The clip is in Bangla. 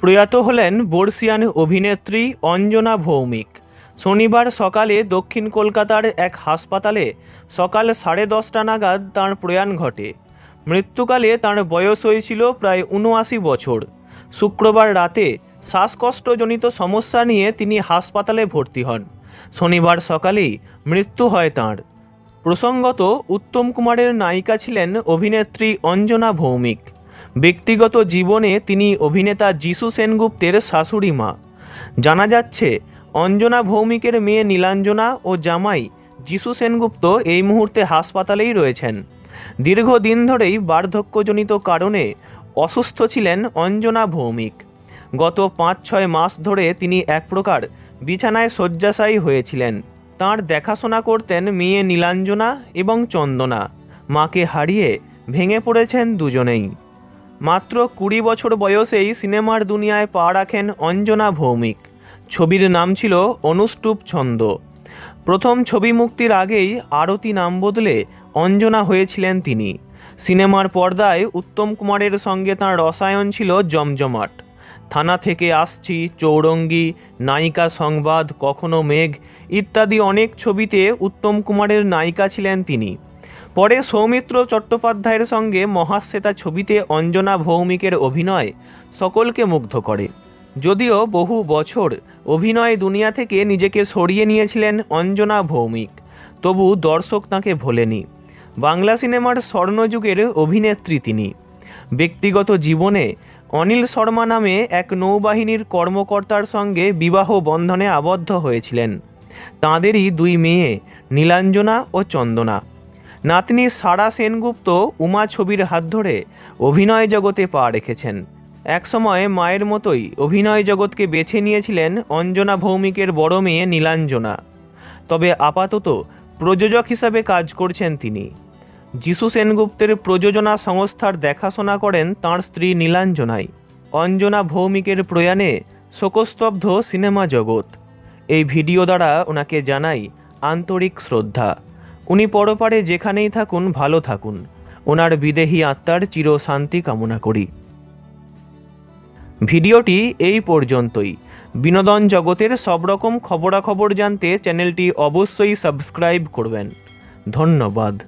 প্রয়াত হলেন বর্ষিয়ান অভিনেত্রী অঞ্জনা ভৌমিক। শনিবার সকালে দক্ষিণ কলকাতার এক হাসপাতালে সকাল সাড়ে দশটা নাগাদ তাঁর প্রয়াণ ঘটে। মৃত্যুকালে তাঁর বয়স হয়েছিল প্রায় উনআশি বছর। শুক্রবার রাতে শ্বাসকষ্টজনিত সমস্যা নিয়ে তিনি হাসপাতালে ভর্তি হন। শনিবার সকালেই মৃত্যু হয় তাঁর। প্রসঙ্গত, উত্তম কুমারের নায়িকা ছিলেন অভিনেত্রী অঞ্জনা ভৌমিক। ব্যক্তিগত জীবনে তিনি অভিনেতা যিশু সেনগুপ্তের শাশুড়ি মা। জানা যাচ্ছে, অঞ্জনা ভৌমিকের মেয়ে নীলাঞ্জনা ও জামাই যিশু সেনগুপ্ত এই মুহূর্তে হাসপাতালেই রয়েছেন। দীর্ঘদিন ধরেই বার্ধক্যজনিত কারণে অসুস্থ ছিলেন অঞ্জনা ভৌমিক। গত পাঁচ ছয় মাস ধরে তিনি এক প্রকার বিছানায় শয্যাশায়ী হয়েছিলেন। তার দেখাশোনা করতেন মেয়ে নীলাঞ্জনা এবং চন্দনা। মাকে হারিয়ে ভেঙে পড়েছেন দুজনেই। মাত্র কুড়ি বছর বয়সেই সিনেমার দুনিয়ায় পা রাখেন অঞ্জনা ভৌমিক। ছবির নাম ছিল অনুষ্টুপ ছন্দ। প্রথম ছবি মুক্তির আগেই আরতি নাম বদলে অঞ্জনা হয়েছিলেন তিনি। সিনেমার পর্দায় উত্তম কুমারের সঙ্গে তাঁর রসায়ন ছিল জমজমাট। থানা থেকে আসছি, চৌরঙ্গি, নায়িকা সংবাদ, কখনো মেঘ ইত্যাদি অনেক ছবিতে উত্তম কুমারের নায়িকা ছিলেন তিনি। পরে সৌমিত্র চট্টোপাধ্যায়ের সঙ্গে মহাশ্বেতা ছবিতে অঞ্জনা ভৌমিকের অভিনয় সকলকে মুগ্ধ করে। যদিও বহু বছর অভিনয় দুনিয়া থেকে নিজেকে সরিয়ে নিয়েছিলেন অঞ্জনা ভৌমিক, তবু দর্শক তাঁকে ভোলেনি। বাংলা সিনেমার স্বর্ণযুগের অভিনেত্রী তিনি। ব্যক্তিগত জীবনে অনিল শর্মা নামে এক নৌবাহিনীর কর্মকর্তার সঙ্গে বিবাহ বন্ধনে আবদ্ধ হয়েছিলেন। তাঁদেরই দুই মেয়ে নীলাঞ্জনা ও চন্দনা। নাতনি সারা সেনগুপ্ত উমা ছবির হাত ধরে অভিনয় জগতে পা রেখেছেন। একসময় মায়ের মতোই অভিনয় জগৎকে বেছে নিয়েছিলেন অঞ্জনা ভৌমিকের বড় মেয়ে নীলাঞ্জনা। তবে আপাতত প্রযোজক হিসাবে কাজ করছেন তিনি। যিশু সেনগুপ্তের প্রযোজনা সংস্থার দেখাশোনা করেন তাঁর স্ত্রী নীলাঞ্জনাই। অঞ্জনা ভৌমিকের প্রয়াণে শোকস্তব্ধ সিনেমা জগৎ। এই ভিডিও দ্বারা ওনাকে জানাই আন্তরিক শ্রদ্ধা। উনি পরপারে যেখানেই থাকুন, ভালো থাকুন। ওনার বিদেহী আত্মার চির শান্তি কামনা করি। ভিডিওটি এই পর্যন্তই। বিনোদন জগতের সব রকম খবরাখবর জানতে চ্যানেলটি অবশ্যই সাবস্ক্রাইব করবেন। ধন্যবাদ।